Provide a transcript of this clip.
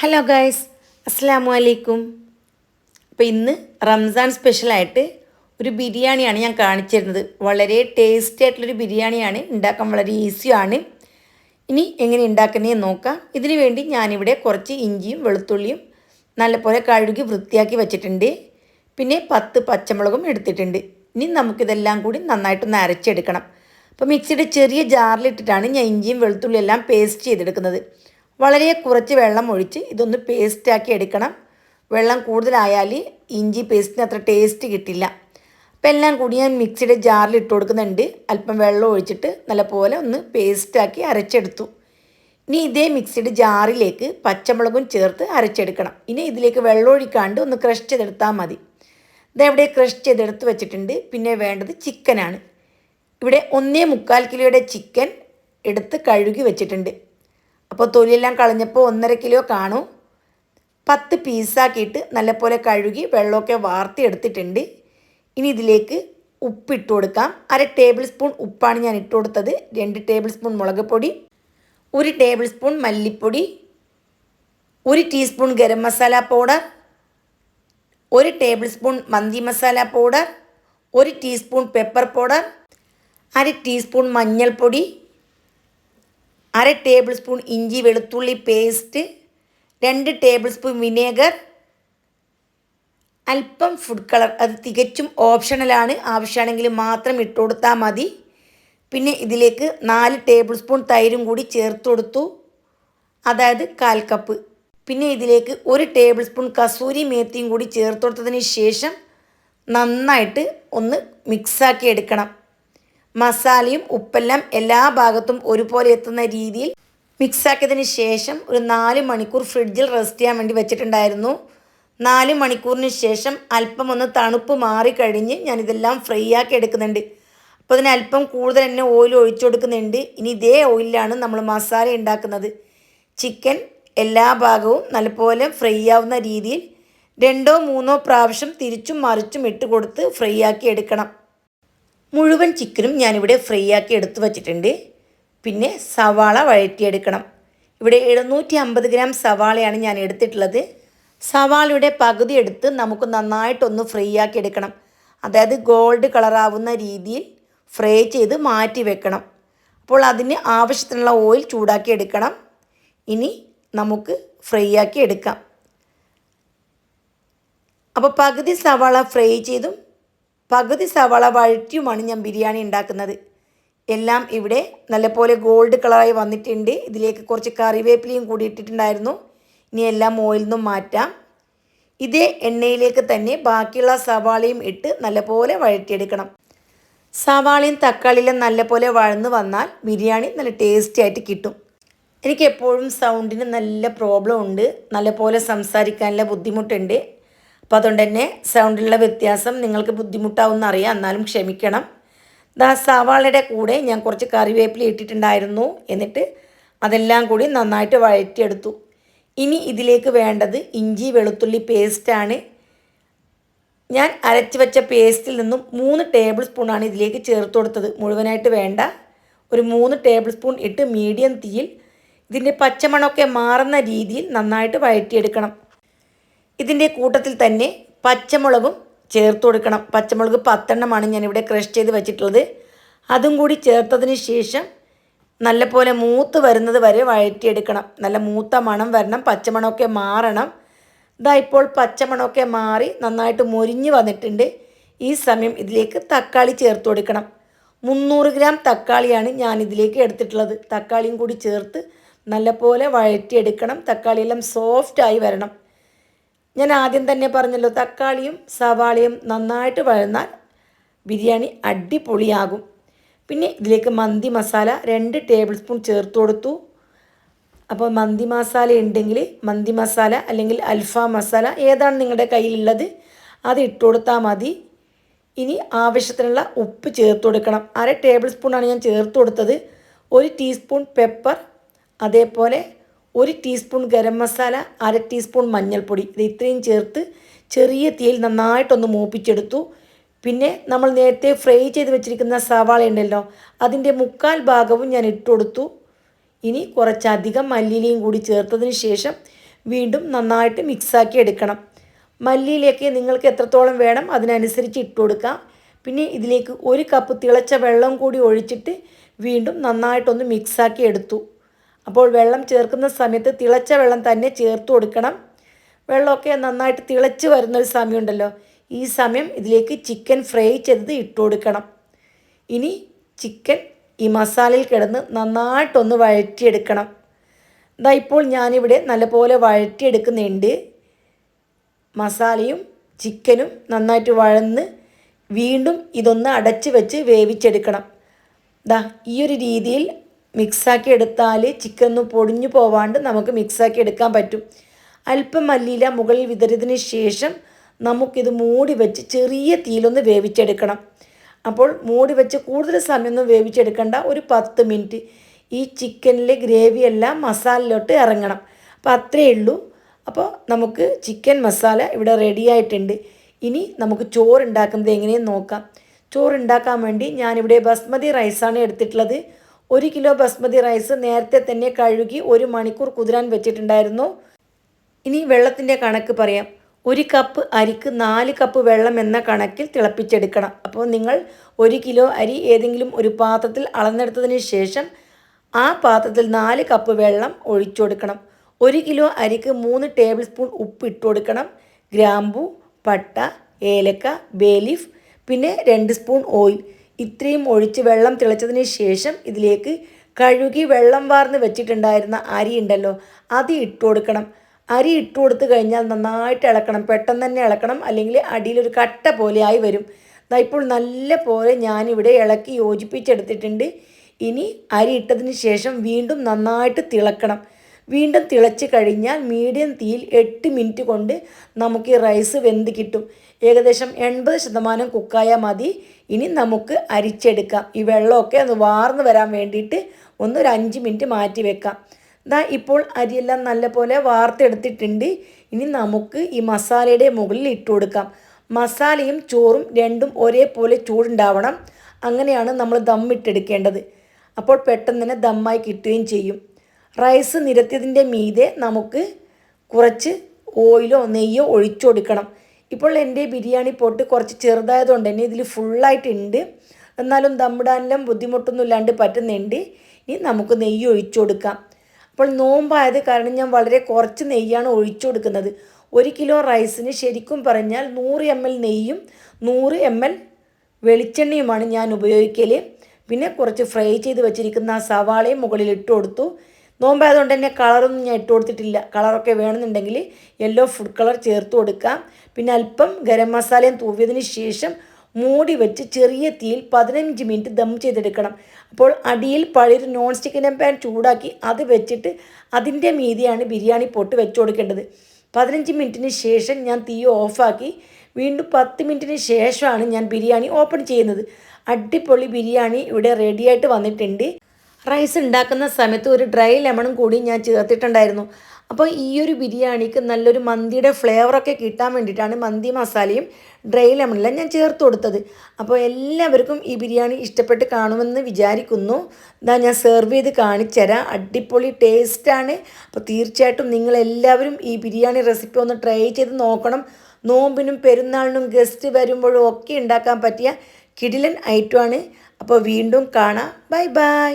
Hello guys അസ്സാമു അലൈക്കും അപ്പോൾ ഇന്ന് റംസാൻ സ്പെഷ്യലായിട്ട് ഒരു ബിരിയാണിയാണ് ഞാൻ കാണിച്ചിരുന്നത്. വളരെ ടേസ്റ്റി ആയിട്ടുള്ളൊരു ബിരിയാണിയാണ്. ഉണ്ടാക്കാൻ വളരെ ഈസിയാണ് ഇനി എങ്ങനെ ഉണ്ടാക്കുന്നതെന്ന് നോക്കാം. ഇതിനു വേണ്ടി ഞാനിവിടെ കുറച്ച് ഇഞ്ചിയും വെളുത്തുള്ളിയും നല്ലപോലെ കഴുകി വൃത്തിയാക്കി വെച്ചിട്ടുണ്ട്. പിന്നെ പത്ത് പച്ചമുളകും എടുത്തിട്ടുണ്ട്. ഇനി നമുക്കിതെല്ലാം കൂടി നന്നായിട്ടൊന്ന് അരച്ചെടുക്കണം. അപ്പോൾ മിക്സിയുടെ ചെറിയ ജാറിലിട്ടിട്ടാണ് ഞാൻ ഇഞ്ചിയും വെളുത്തുള്ളിയും എല്ലാം പേസ്റ്റ് ചെയ്തെടുക്കുന്നത്. വളരെ കുറച്ച് വെള്ളം ഒഴിച്ച് ഇതൊന്ന് പേസ്റ്റാക്കി എടുക്കണം. വെള്ളം കൂടുതലായാൽ ഇഞ്ചി പേസ്റ്റിന് അത്ര ടേസ്റ്റ് കിട്ടില്ല. അപ്പോൾ എല്ലാം കൂടി ഞാൻ മിക്സിയുടെ ജാറിൽ ഇട്ട് കൊടുക്കുന്നുണ്ട്. അല്പം വെള്ളം ഒഴിച്ചിട്ട് നല്ലപോലെ ഒന്ന് പേസ്റ്റാക്കി അരച്ചെടുത്തു. ഇനി ഇതേ മിക്സിയുടെ ജാറിലേക്ക് പച്ചമുളകും ചേർത്ത് അരച്ചെടുക്കണം. ഇനി ഇതിലേക്ക് വെള്ളം ഒഴിക്കാണ്ട് ഒന്ന് ക്രഷ് ചെയ്തെടുത്താൽ മതി. ഇതെവിടെ ക്രഷ് ചെയ്തെടുത്ത് വെച്ചിട്ടുണ്ട്. പിന്നെ വേണ്ടത് ചിക്കനാണ് ഇവിടെ ഒന്നേ മുക്കാൽ കിലോയുടെ ചിക്കൻ എടുത്ത് കഴുകി വെച്ചിട്ടുണ്ട്. അപ്പോൾ തൊലിയെല്ലാം കളഞ്ഞപ്പോൾ ഒന്നര കിലോ കാണും. പത്ത് പീസാക്കിയിട്ട് നല്ലപോലെ കഴുകി വെള്ളമൊക്കെ വാർത്തി എടുത്തിട്ടുണ്ട്. ഇനി ഇതിലേക്ക് ഉപ്പിട്ട് കൊടുക്കാം. അര ടേബിൾ സ്പൂൺ ഉപ്പാണ് ഞാൻ ഇട്ട് കൊടുത്തത്. രണ്ട് ടേബിൾ സ്പൂൺ മുളക് പൊടി ഒരു ടേബിൾ സ്പൂൺ മല്ലിപ്പൊടി ഒരു ടീസ്പൂൺ ഗരം മസാല പൗഡർ ഒരു table spoon mandi masala powder ഒരു ടീസ്പൂൺ പെപ്പർ പൗഡർ അര ടീസ്പൂൺ മഞ്ഞൾപ്പൊടി അര ടേബിൾ സ്പൂൺ ഇഞ്ചി വെളുത്തുള്ളി പേസ്റ്റ് രണ്ട് ടേബിൾ സ്പൂൺ വിനേഗർ. അല്പം ഫുഡ് കളർ അത് തികച്ചും ഓപ്ഷണലാണ് ആവശ്യമാണെങ്കിൽ മാത്രം ഇട്ട് കൊടുത്താൽ മതി. പിന്നെ ഇതിലേക്ക് നാല് ടേബിൾ സ്പൂൺ തൈരും കൂടി ചേർത്ത് കൊടുത്തു. അതായത് കാൽ കപ്പ്. പിന്നെ ഇതിലേക്ക് ഒരു ടേബിൾ സ്പൂൺ കസൂരി മേത്തിയും കൂടി ചേർത്ത് കൊടുത്തതിന് ശേഷം നന്നായിട്ട് ഒന്ന് മിക്സാക്കി എടുക്കണം. മസാലയും ഉപ്പെല്ലാം എല്ലാ ഭാഗത്തും ഒരുപോലെ എത്തുന്ന രീതിയിൽ മിക്സാക്കിയതിന് ശേഷം ഒരു നാല് മണിക്കൂർ ഫ്രിഡ്ജിൽ റെസ്റ്റ് ചെയ്യാൻ വേണ്ടി വെച്ചിട്ടുണ്ടായിരുന്നു. നാല് മണിക്കൂറിന് ശേഷം അല്പം ഒന്ന് തണുപ്പ് മാറിക്കഴിഞ്ഞ് ഞാനിതെല്ലാം ഫ്രൈ ആക്കി എടുക്കുന്നുണ്ട്. അപ്പോൾ അതിന് അല്പം കൂടുതൽ തന്നെ ഓയിൽ ഒഴിച്ചു കൊടുക്കുന്നുണ്ട്. ഇനി ഇതേ ഓയിലാണ് നമ്മൾ മസാല ഉണ്ടാക്കുന്നത്. ചിക്കൻ എല്ലാ ഭാഗവും നല്ലപോലെ ഫ്രൈ ആവുന്ന രീതിയിൽ രണ്ടോ മൂന്നോ പ്രാവശ്യം തിരിച്ചും മറിച്ചും ഇട്ട് കൊടുത്ത് ഫ്രൈ ആക്കി എടുക്കണം. മുഴുവൻ ചിക്കനും ഞാനിവിടെ ഫ്രൈ ആക്കി എടുത്തു വച്ചിട്ടുണ്ട്. പിന്നെ സവാള വഴറ്റിയെടുക്കണം. ഇവിടെ എഴുന്നൂറ്റി അമ്പത് ഗ്രാം സവാളയാണ് ഞാൻ എടുത്തിട്ടുള്ളത്. സവാളയുടെ പകുതി എടുത്ത് നമുക്ക് നന്നായിട്ടൊന്ന് ഫ്രൈ ആക്കി എടുക്കണം. അതായത് ഗോൾഡ് കളറാവുന്ന രീതിയിൽ ഫ്രൈ ചെയ്ത് മാറ്റി വെക്കണം. അപ്പോൾ അതിന് ആവശ്യത്തിനുള്ള ഓയിൽ ചൂടാക്കി എടുക്കണം. ഇനി നമുക്ക് ഫ്രൈ ആക്കി എടുക്കാം. അപ്പോൾ പകുതി സവാള ഫ്രൈ ചെയ്തും പകുതി സവാള വഴറ്റിയുമാണ് ഞാൻ ബിരിയാണി ഉണ്ടാക്കുന്നത്. എല്ലാം ഇവിടെ നല്ലപോലെ ഗോൾഡ് കളറായി വന്നിട്ടുണ്ട്. ഇതിലേക്ക് കുറച്ച് കറിവേപ്പിലയും കൂടി ഇട്ടിട്ടുണ്ടായിരുന്നു. ഇനി എല്ലാം ഓയിൽ നിന്നും മാറ്റാം. ഇതേ എണ്ണയിലേക്ക് തന്നെ ബാക്കിയുള്ള സവാളയും ഇട്ട് നല്ലപോലെ വഴറ്റിയെടുക്കണം. സവാളയും തക്കാളിയും നല്ലപോലെ വഴന്ന് വന്നാൽ ബിരിയാണി നല്ല ടേസ്റ്റി ആയിട്ട് കിട്ടും. എനിക്ക് എപ്പോഴും സൗണ്ടിന് നല്ല പ്രോബ്ലം ഉണ്ട്. നല്ലപോലെ സംസാരിക്കാനുള്ള ബുദ്ധിമുട്ടുണ്ട്. അപ്പോൾ അതുകൊണ്ട് തന്നെ സൗണ്ടിലുള്ള വ്യത്യാസം നിങ്ങൾക്ക് ബുദ്ധിമുട്ടാവുമെന്ന് അറിയാം. എന്നാലും ക്ഷമിക്കണം. ദാ സവാളയുടെ കൂടെ ഞാൻ കുറച്ച് കറിവേപ്പില ഇട്ടിട്ടുണ്ടായിരുന്നു. എന്നിട്ട് അതെല്ലാം കൂടി നന്നായിട്ട് വഴറ്റിയെടുത്തു. ഇനി ഇതിലേക്ക് വേണ്ടത് ഇഞ്ചി വെളുത്തുള്ളി പേസ്റ്റാണ് ഞാൻ അരച്ച് വെച്ച പേസ്റ്റിൽ നിന്നും മൂന്ന് ടേബിൾ സ്പൂണാണ് ഇതിലേക്ക് ചേർത്ത് കൊടുത്തത്. മുഴുവനായിട്ട് വേണ്ട. ഒരു മൂന്ന് ടേബിൾ സ്പൂൺ ഇട്ട് മീഡിയം തീയിൽ ഇതിന്റെ പച്ചമണമൊക്കെ മാറുന്ന രീതിയിൽ നന്നായിട്ട് വഴറ്റിയെടുക്കണം. ഇതിന്റെ കൂട്ടത്തിൽ തന്നെ പച്ചമുളകും ചേർത്ത് കൊടുക്കണം. പച്ചമുളക് പത്തെണ്ണമാണ് ഞാനിവിടെ ക്രഷ് ചെയ്ത് വെച്ചിട്ടുള്ളത്. അതും കൂടി ചേർത്തതിന് ശേഷം നല്ലപോലെ മൂത്ത് വരുന്നത് വരെ വഴറ്റിയെടുക്കണം. നല്ല മൂത്ത മണം വരണം പച്ചമണമൊക്കെ മാറണം. ഇതാ ഇപ്പോൾ പച്ചമണമൊക്കെ മാറി നന്നായിട്ട് മൊരിഞ്ഞ് വന്നിട്ടുണ്ട്. ഈ സമയം ഇതിലേക്ക് തക്കാളി ചേർത്ത് കൊടുക്കണം. മുന്നൂറ് ഗ്രാം തക്കാളിയാണ് ഞാൻ ഇതിലേക്ക് എടുത്തിട്ടുള്ളത്. തക്കാളിയും കൂടി ചേർത്ത് നല്ലപോലെ വഴറ്റിയെടുക്കണം. തക്കാളിയെല്ലാം സോഫ്റ്റായി വരണം. ഞാൻ ആദ്യം തന്നെ പറഞ്ഞല്ലോ തക്കാളിയും സവാളയും നന്നായിട്ട് വഴന്നാൽ ബിരിയാണി അടിപൊളിയാകും. പിന്നെ ഇതിലേക്ക് മന്തി മസാല രണ്ട് ടേബിൾ സ്പൂൺ ചേർത്ത് കൊടുത്തു. അപ്പോൾ മന്തി മസാല ഉണ്ടെങ്കിൽ മന്തി മസാല അല്ലെങ്കിൽ അൽഫാം മസാല ഏതാണ് നിങ്ങളുടെ കയ്യിലുള്ളത് അത് ഇട്ട് കൊടുത്താൽ മതി. ഇനി ആവശ്യത്തിനുള്ള ഉപ്പ് ചേർത്ത് കൊടുക്കണം. അര ടേബിൾ സ്പൂണാണ് ഞാൻ ചേർത്ത് കൊടുത്തത്. ഒരു ടീസ്പൂൺ പെപ്പർ അതേപോലെ ഒരു ടീസ്പൂൺ ഗരം മസാല അര ടീസ്പൂൺ മഞ്ഞൾപ്പൊടി. ഇത് ഇത്രയും ചേർത്ത് ചെറിയ തീയിൽ നന്നായിട്ടൊന്ന് മൂപ്പിച്ചെടുത്തു. പിന്നെ നമ്മൾ നേരത്തെ ഫ്രൈ ചെയ്ത് വെച്ചിരിക്കുന്ന സവാള ഉണ്ടല്ലോ അതിന്റെ മുക്കാൽ ഭാഗവും ഞാൻ ഇട്ട് കൊടുത്തു. ഇനി കുറച്ചധികം മല്ലിയിലയും കൂടി ചേർത്തതിന് ശേഷം വീണ്ടും നന്നായിട്ട് മിക്സാക്കി എടുക്കണം. മല്ലിയിലേക്ക് നിങ്ങൾക്ക് എത്രത്തോളം വേണം അതിനനുസരിച്ച് ഇട്ട് കൊടുക്കാം. പിന്നെ ഇതിലേക്ക് ഒരു കപ്പ് തിളച്ച വെള്ളം കൂടി ഒഴിച്ചിട്ട് വീണ്ടും നന്നായിട്ടൊന്ന് മിക്സാക്കി എടുത്തു. അപ്പോൾ വെള്ളം ചേർക്കുന്ന സമയത്ത് തിളച്ച വെള്ളം തന്നെ ചേർത്ത് കൊടുക്കണം. വെള്ളമൊക്കെ നന്നായിട്ട് തിളച്ച് വരുന്നൊരു സമയമുണ്ടല്ലോ. ഈ സമയം ഇതിലേക്ക് ചിക്കൻ ഫ്രൈ ചെയ്തത് ഇട്ട് കൊടുക്കണം. ഇനി ചിക്കൻ ഈ മസാലയിൽ കിടന്ന് നന്നായിട്ടൊന്ന് വഴറ്റിയെടുക്കണം. ഇതാ ഇപ്പോൾ ഞാനിവിടെ നല്ലപോലെ വഴറ്റിയെടുക്കുന്നുണ്ട്. മസാലയും ചിക്കനും നന്നായിട്ട് വഴന്ന് വീണ്ടും ഇതൊന്ന് അടച്ച് വെച്ച് വേവിച്ചെടുക്കണം. ദാ ഈ ഒരു രീതിയിൽ മിക്സാക്കി എടുത്താൽ ചിക്കൻ ഒന്ന് പൊടിഞ്ഞു പോവാണ്ട് നമുക്ക് മിക്സാക്കി എടുക്കാൻ പറ്റും. അല്പം മല്ലിയില മുകളിൽ വിതറിയതിന് ശേഷം നമുക്കിത് മൂടി വെച്ച് ചെറിയ തീയിലൊന്ന് വേവിച്ചെടുക്കണം. അപ്പോൾ മൂടി വെച്ച് കൂടുതൽ സമയമൊന്നും വേവിച്ചെടുക്കേണ്ട ഒരു പത്ത് മിനിറ്റ്. ഈ ചിക്കനിലെ ഗ്രേവി എല്ലാം മസാലയിലോട്ട് ഇറങ്ങണം. അപ്പോൾ അത്രയേ ഉള്ളൂ. അപ്പോൾ നമുക്ക് ചിക്കൻ മസാല ഇവിടെ റെഡി ആയിട്ടുണ്ട്. ഇനി നമുക്ക് ചോറുണ്ടാക്കുന്നത് എങ്ങനെയെന്ന് നോക്കാം. ചോറുണ്ടാക്കാൻ വേണ്ടി ഞാനിവിടെ ബസ്മതി റൈസാണ് എടുത്തിട്ടുള്ളത്. ഒരു കിലോ ബസ്മതി റൈസ് നേരത്തെ തന്നെ കഴുകി ഒരു മണിക്കൂർ കുതിരാൻ വെച്ചിട്ടുണ്ടായിരുന്നു. ഇനി വെള്ളത്തിന്റെ കണക്ക് പറയാം. ഒരു കപ്പ് അരിക്ക് നാല് കപ്പ് വെള്ളം എന്ന കണക്കിൽ തിളപ്പിച്ചെടുക്കണം. അപ്പോൾ നിങ്ങൾ ഒരു കിലോ അരി ഏതെങ്കിലും ഒരു പാത്രത്തിൽ അളന്നെടുത്തതിന് ശേഷം ആ പാത്രത്തിൽ നാല് കപ്പ് വെള്ളം ഒഴിച്ചു കൊടുക്കണം. ഒരു കിലോ അരിക്ക് മൂന്ന് ടേബിൾ സ്പൂൺ ഉപ്പ് ഇട്ട് കൊടുക്കണം. ഗ്രാമ്പു പട്ട ഏലക്ക ബേലീഫ് പിന്നെ രണ്ട് സ്പൂൺ ഓയിൽ. ഇത്രയും ഒഴിച്ച് വെള്ളം തിളച്ചതിന് ശേഷം ഇതിലേക്ക് കഴുകി വെള്ളം വാർന്ന് വെച്ചിട്ടുണ്ടായിരുന്ന അരി ഉണ്ടല്ലോ അത് ഇട്ട് കൊടുക്കണം. അരി ഇട്ട് കൊടുത്തു കഴിഞ്ഞാൽ നന്നായിട്ട് ഇളക്കണം പെട്ടെന്ന് തന്നെ ഇളക്കണം അല്ലെങ്കിൽ അടിയിലൊരു കട്ട പോലെ ആയി വരും. ദാ ഇപ്പോൾ നല്ല പോലെ ഞാനിവിടെ ഇളക്കി യോജിപ്പിച്ചെടുത്തിട്ടുണ്ട്. ഇനി അരി ഇട്ടതിന് ശേഷം വീണ്ടും നന്നായിട്ട് തിളക്കണം. വീണ്ടും തിളച്ച് കഴിഞ്ഞാൽ മീഡിയം തീയിൽ എട്ട് മിനിറ്റ് കൊണ്ട് നമുക്ക് ഈ റൈസ് വെന്ത് കിട്ടും. ഏകദേശം എൺപത് ശതമാനം കുക്കായാൽ മതി. ഇനി നമുക്ക് അരിച്ചെടുക്കാം. ഈ വെള്ളമൊക്കെ ഒന്ന് വാർന്നു വരാൻ വേണ്ടിയിട്ട് ഒരു അഞ്ച് മിനിറ്റ് മാറ്റി വെക്കാം. ഇതാ ഇപ്പോൾ അരിയെല്ലാം നല്ലപോലെ വാർത്തെടുത്തിട്ടുണ്ട്. ഇനി നമുക്ക് ഈ മസാലയുടെ മുകളിൽ ഇട്ട് കൊടുക്കാം. മസാലയും ചോറും രണ്ടും ഒരേപോലെ ചൂടുണ്ടാവണം. അങ്ങനെയാണ് നമ്മൾ ദമ്മിട്ടെടുക്കേണ്ടത് അപ്പോൾ പെട്ടെന്ന് തന്നെ ദമ്മായി കിട്ടുകയും ചെയ്യും. റൈസ് നിരത്തിയതിന്റെ മീതെ നമുക്ക് കുറച്ച് ഓയിലോ നെയ്യോ ഒഴിച്ചു കൊടുക്കണം. ഇപ്പോൾ എന്റെ ബിരിയാണി പോട്ട് കുറച്ച് ചെറുതായതുകൊണ്ട് തന്നെ ഇതിൽ ഫുള്ളായിട്ടുണ്ട് എന്നാലും ദമ്മിടാനെല്ലാം ബുദ്ധിമുട്ടൊന്നും ഇല്ലാണ്ട് പറ്റുന്നുണ്ട്. ഇനി നമുക്ക് നെയ്യ് ഒഴിച്ചു കൊടുക്കാം. അപ്പോൾ നോമ്പായത് കാരണം ഞാൻ വളരെ കുറച്ച് നെയ്യാണ് ഒഴിച്ചു കൊടുക്കുന്നത്. ഒരു കിലോ റൈസിന് ശരിക്കും പറഞ്ഞാൽ നൂറ് എം എൽ നെയ്യും നൂറ് എം എൽ വെളിച്ചെണ്ണയുമാണ് ഞാൻ ഉപയോഗിക്കൽ പിന്നെ കുറച്ച് ഫ്രൈ ചെയ്ത് വെച്ചിരിക്കുന്ന സവാളയും മുകളിൽ ഇട്ട് കൊടുത്തു. നോമ്പായതുകൊണ്ട് തന്നെ കളറൊന്നും ഞാൻ ഇട്ട് കൊടുത്തിട്ടില്ല. കളറൊക്കെ വേണമെന്നുണ്ടെങ്കിൽ യെല്ലോ ഫുഡ് കളർ ചേർത്ത് കൊടുക്കാം. പിന്നെ അല്പം ഗരം മസാലയും തൂവിയതിന് ശേഷം മൂടി വെച്ച് ചെറിയ തീയിൽ പതിനഞ്ച് മിനിറ്റ് ദം ചെയ്തെടുക്കണം. അപ്പോൾ അടിയിൽ പഴയൊരു നോൺ സ്റ്റിക്കിന്റെ പാൻ ചൂടാക്കി അത് വെച്ചിട്ട് അതിന്റെ മീതിയാണ് ബിരിയാണി പൊട്ട് വെച്ച് കൊടുക്കേണ്ടത്. പതിനഞ്ച് മിനിറ്റിന് ശേഷം ഞാൻ തീ ഓഫാക്കി വീണ്ടും പത്ത് മിനിറ്റിന് ശേഷമാണ് ഞാൻ ബിരിയാണി ഓപ്പൺ ചെയ്യുന്നത്. അടിപൊളി ബിരിയാണി ഇവിടെ റെഡിയായിട്ട് വന്നിട്ടുണ്ട്. റൈസ് ഉണ്ടാക്കുന്ന സമയത്ത് ഒരു ഡ്രൈ ലെമണും കൂടി ഞാൻ ചേർത്തിട്ടുണ്ടായിരുന്നു. അപ്പോൾ ഈ ഒരു ബിരിയാണിക്ക് നല്ലൊരു മന്തിയുടെ ഫ്ലേവറൊക്കെ കിട്ടാൻ വേണ്ടിയിട്ടാണ് മന്തി മസാലയും ഡ്രൈ ലെമണെല്ലാം ഞാൻ ചേർത്ത് കൊടുത്തത്. അപ്പോൾ എല്ലാവർക്കും ഈ ബിരിയാണി ഇഷ്ടപ്പെട്ട് കാണുമെന്ന് വിചാരിക്കുന്നു. ഇതാ ഞാൻ സെർവ് ചെയ്ത് കാണിച്ചുതരാം അടിപൊളി ടേസ്റ്റാണ് അപ്പോൾ തീർച്ചയായിട്ടും നിങ്ങളെല്ലാവരും ഈ ബിരിയാണി റെസിപ്പി ഒന്ന് ട്രൈ ചെയ്ത് നോക്കണം. നോമ്പിനും പെരുന്നാളിനും ഗസ്റ്റ് വരുമ്പോഴും ഒക്കെ ഉണ്ടാക്കാൻ പറ്റിയ കിടിലൻ ഐറ്റമാണ് അപ്പോൾ വീണ്ടും കാണാം. Bye bye